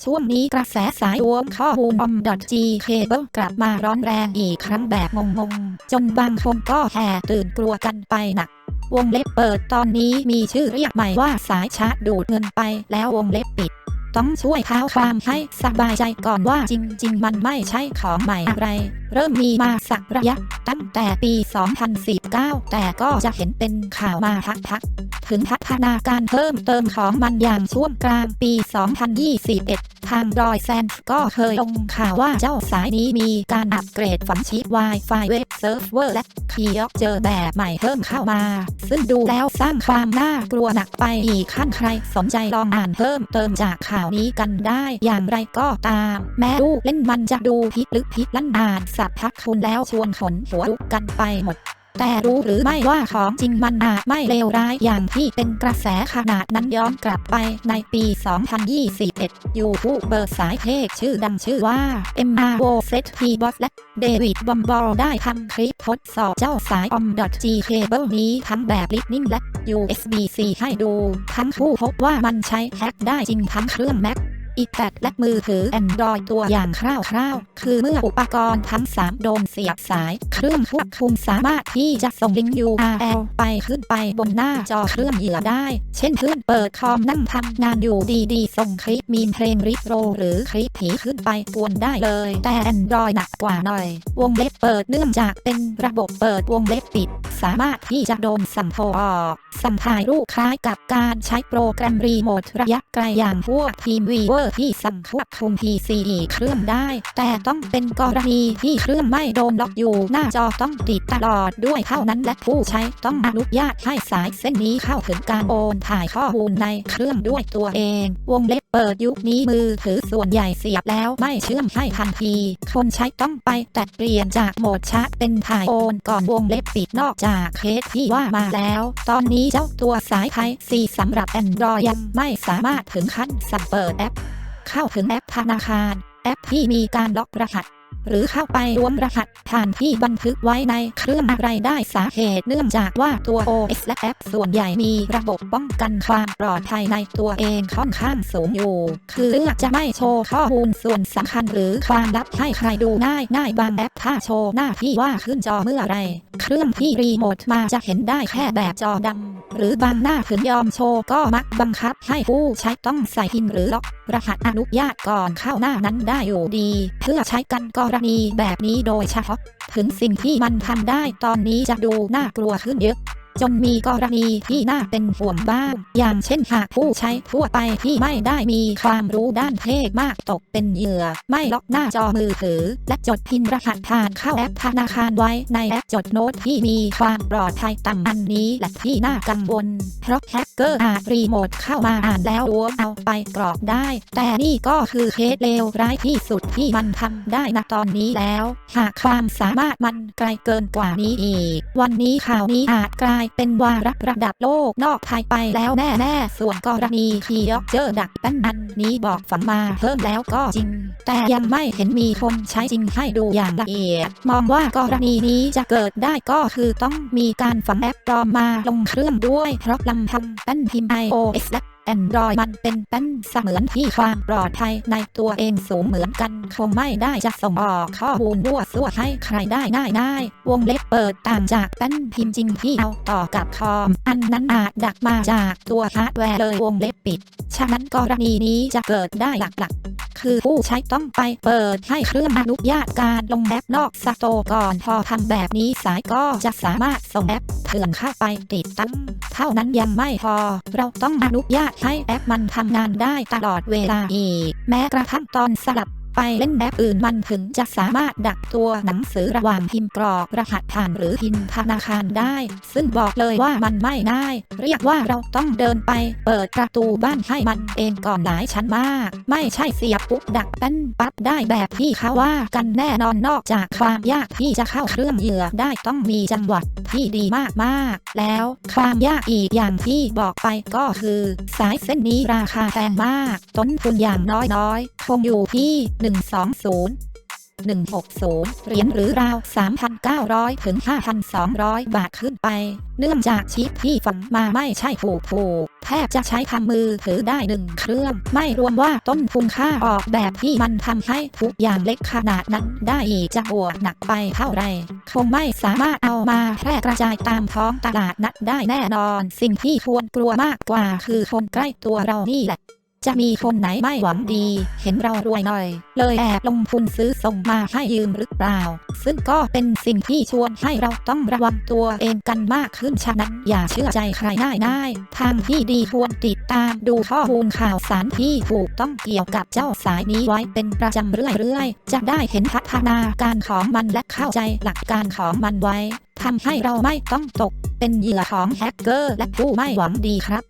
ช่วงนี้กระแสสายรวมข้อมูลอม.จีเคเบิลกลับมาร้อนแรงอีกครั้งแบบงงๆ จนบางคนก็แห่ตื่นกลัวกันไปหนัก วงเล็บเปิดตอนนี้มีชื่อเรียกใหม่ว่าสายชาร์จดูดเงินไปแล้ววงเล็บปิด ต้องช่วยเท้าความให้สบายใจก่อนว่าจริง ๆ มันไม่ใช่ของใหม่อะไร เริ่มมีมาสักระยะ ตั้งแต่ปี 2019แต่ก็จะเห็นเป็นข่าวมาพักๆถึงพัฒนาการเพิ่มเติมของมันอย่างช่วงกลางปี 2021 ทางรอยแซนก็เคยลงข่าวว่าเจ้าสายนี้มีการอัปเกรดฝังชิป Wi-Fi เว็บเซิร์ฟเวอร์และคีย์ออกเจอแบบใหม่เพิ่มเข้ามา ซึ่งดูแล้วสร้างความน่ากลัวหนักไปอีกขั้นใครสนใจลองอ่านเพิ่มเติมจากข่าวนี้กันได้อย่างไรก็ตาม แม้ลูกเล่นมันจะดูพิลึกพิลั่นนานสับพักคุณแล้วชวนขนหัวลุกกันไปหมด แต่รู้หรือไม่ว่าของจริงมันอาจไม่เลวร้ายอย่างที่เป็นกระแสขนาดนั้นย้อนกลับไปในปี 2021 ยูทูบเบอร์สายเทคชื่อดังชื่อว่า m r o s e t p b o s และเดวิดบอมบอลได้ทำคลิปทดสอบเจ้าสาย om.g cable นี้ทั้งแบบ Lightning และ USB-C ให้ดู ทั้งคู่พบว่ามันใช้แฮกได้จริงทั้งเครื่อง Mac iPad และมือถือ Android ตัวอย่างคร่าวๆ คือเมื่ออุปกรณ์ทั้ง 3 โดนเสียบสาย เครื่องควบคุมสามารถที่จะส่งลิงก์ URL ไปขึ้นไปบนหน้าจอเครื่องเหยื่อได้ เช่นเพื่อนเปิดคอมนั่งทำงานอยู่ดีๆ ส่งคลิปมีเพลงริโรหรือคลิปผีขึ้นไปกวนได้เลย แต่ Android หนักกว่าหน่อย วงเล็บเปิดเนื่องจากเป็นระบบเปิดวงเล็บปิด สามารถที่จะโดนสั่งโทรออกสั่งถ่ายรูปคล้ายกับการใช้โปรแกรมรีโมทระยะไกลอย่างพวกทีมวีเวอร์ที่สั่งควบคุม PC อีเครื่องได้ แต่ต้องเป็นกรณีที่เครื่องไม่โดนล็อกอยู่ หน้าจอต้องติดตลอดด้วยเท่านั้นและผู้ใช้ต้องอนุญาตให้สายเส้นนี้เข้าถึงการโอนถ่ายข้อมูลในเครื่องด้วยตัวเอง วงเล็บเปิดยุคนี้มือถือส่วนใหญ่เสียบแล้วไม่เชื่อมให้ทันที คนใช้ต้องไปแต่เปลี่ยนจากโหมดชาร์จเป็นถ่ายโอนก่อนวงเล็บปิดนอกจากาเคสที่ว่ามาแล้ว ตอนนี้เจ้าตัวสายไทยซีสำหรับ Android ยังไม่สามารถถึงขั้นสั่งเปิดแอป เข้าถึงแอปธนาคาร แอปที่มีการล็อกรหัส หรือเข้าไปรวมรหัสผ่านที่บันทึกไว้ในเครื่องอะไรได้สาเหตุเนื่องจากว่าตัว OS และแอปส่วนใหญ่มีระบบป้องกันความปลอดภัยในตัวเองค่อนข้างสูงอยู่ คือเลือกจะไม่โชว์ข้อมูลส่วนสำคัญหรือความลับให้ใครดูง่ายง่ายบางแอปถ้าโชว์หน้าที่ว่าขึ้นจอเมื่อไร เครื่องที่รีโมทมาจะเห็นได้แค่แบบจอดำหรือบางหน้าถึงยอมโชว์ก็มักบังคับให้ผู้ใช้ต้องใส่พินหรือล็อกรหัสอนุญาตก่อนเข้าหน้านั้นได้อยู่ดี เพื่อใช้กันกรณีแบบนี้โดยเฉพาะ ถึงสิ่งที่มันทำได้ตอนนี้จะดูน่ากลัวขึ้นเยอะ จนมีกรณีที่น่าเป็นห่วงบ้าง อย่างเช่นหากผู้ใช้ทั่วไปที่ไม่ได้มีความรู้ด้านเทคมากตกเป็นเหยื่อ ไม่ล็อกหน้าจอมือถือ และจดพินรหัสผ่านเข้าแอปธนาคารไว้ในแอปจดโน้ตที่มีความปลอดภัยต่ำอันนี้และที่น่ากังวล เพราะแฮกเกอร์อาจรีโมทเข้ามาอ่านแล้วล้วงเอาไปกรอกได้ แต่นี่ก็คือเคสเลวร้ายที่สุดที่มันทำได้นะตอนนี้แล้ว หากความสามารถมันไกลเกินกว่านี้อีก วันนี้ข่าวนี้อาจกลายเป็นวาระระดับโลกนอกไทยไปแล้วแน่ๆส่วนกรณีคียอกเจอดักแป้นอันนี้บอกฝันมาเพิ่มแล้วก็จริง แต่ยังไม่เห็นมีคนใช้จริงให้ดูอย่างละเอียด มองว่ากรณีนี้จะเกิดได้ก็คือต้องมีการฝังแอปปลอมมาลงเครื่องด้วยเพราะลำพังแป้นพิมพ์ iOS และ Android มันเป็นเป้นเสมือนที่ความปลอดภัยในตัวเองสูงเหมือนกัน คงไม่ได้จะส่งออกข้อมูลรั่วซั่วให้ใครได้ง่ายง่ายวงเล็บเปิดต่างจากเป้นพิมพ์จริงที่เอาต่อกับคอม อันนั้นอาจดักมาจากตัวฮาร์ดแวร์เลยวงเล็บปิด ฉะนั้นกรณีนี้จะเกิดได้หลักๆ คือผู้ใช้ต้องไปเปิดให้เครื่องอนุญาตการลงแอปนอกสโตร์ก่อน พอทำแบบนี้สายก็จะสามารถส่งแอปเถื่อนเข้าไปติดตั้ง เท่านั้นยังไม่พอ เราต้องอนุญาตให้แอปมันทำงานได้ตลอดเวลาอีก แม้กระทั่งตอนสลับ ไปเล่นแอปอื่นมันถึงจะสามารถดักตัวหนังสือระหว่างพิมพ์กรอกรหัสผ่านหรือพินธนาคารได้ ซึ่งบอกเลยว่ามันไม่ง่าย เรียกว่าเราต้องเดินไป เปิดประตูบ้านให้มันเองก่อนหลายชั้นมาก ไม่ใช่เสียบปุ๊บดักแป้นปั๊บได้แบบที่เขาว่ากันแน่นอนนอกจากความยากที่จะเข้าเครื่องเหยื่อได้ต้องมีจังหวัดที่ดีมากๆ แล้วความยากอีกอย่างที่บอกไปก็คือ สายเส้นนี้ราคาแพงมาก ต้นทุนอย่างน้อยๆคงอยู่ที่ 120 160 เหรียญหรือราว 3,900 ถึง 5,200 บาทขึ้นไป เนื่องจากชิปที่ฝังมาไม่ใช่ถูกถูกแทบจะใช้ทำมือถือได้หนึ่งเครื่อง ไม่รวมว่าต้นทุนค่าออกแบบที่มันทำให้ทุกอย่างเล็กขนาดนั้นได้อีกจะบวกหนักไปเท่าไรคงไม่สามารถเอามาแพร่กระจายตามท้องตลาดนัดได้แน่นอน สิ่งที่ควรกลัวมากกว่าคือคนใกล้ตัวเรานี่แหละ จะมีคนไหนไม่หวังดี เห็นเรารวยหน่อย เลยแอบลงทุนซื้อส่งมาให้ยืมหรือเปล่า ซึ่งก็เป็นสิ่งที่ชวนให้เราต้องระวังตัวเองกันมากขึ้นฉะนั้นอย่าเชื่อใจใครง่ายๆ ทางที่ดีควรติดตามดูข้อมูลข่าวสารที่ถูกต้องเกี่ยวกับเจ้าสายนี้ไว้เป็นประจำเรื่อยๆ จะได้เห็นพัฒนาการของมันและเข้าใจหลักการของมันไว้ทำให้เราไม่ต้องตกเป็นเหยื่อของแฮกเกอร์และผู้ไม่หวังดีครับ